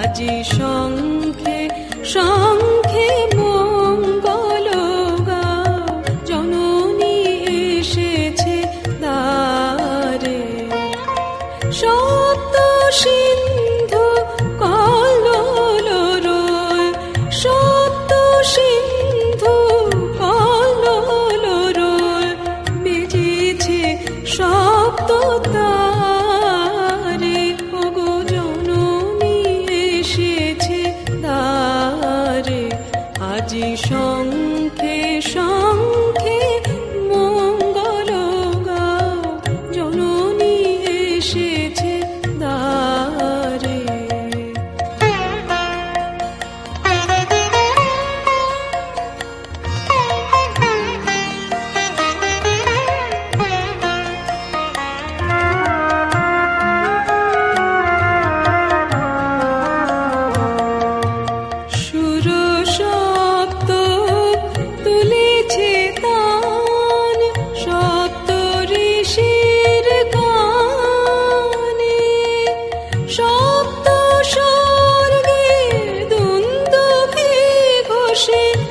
আজি সংখে song perişan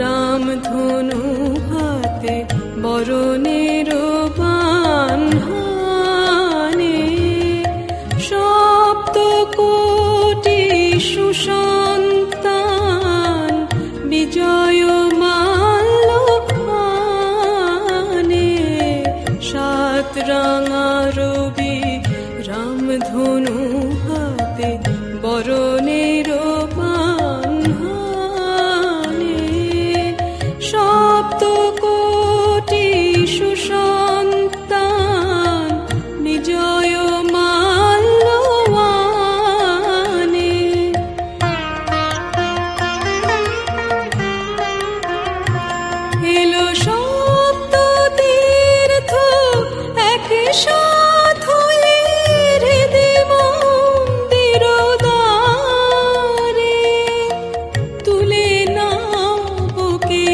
Ram ধনু হাতে বরণের বান সপ্ত কোটি সুসন্তান বিজয় মাল্য সাত রঙারবি রাম ধনু হাতে বড়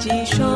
几双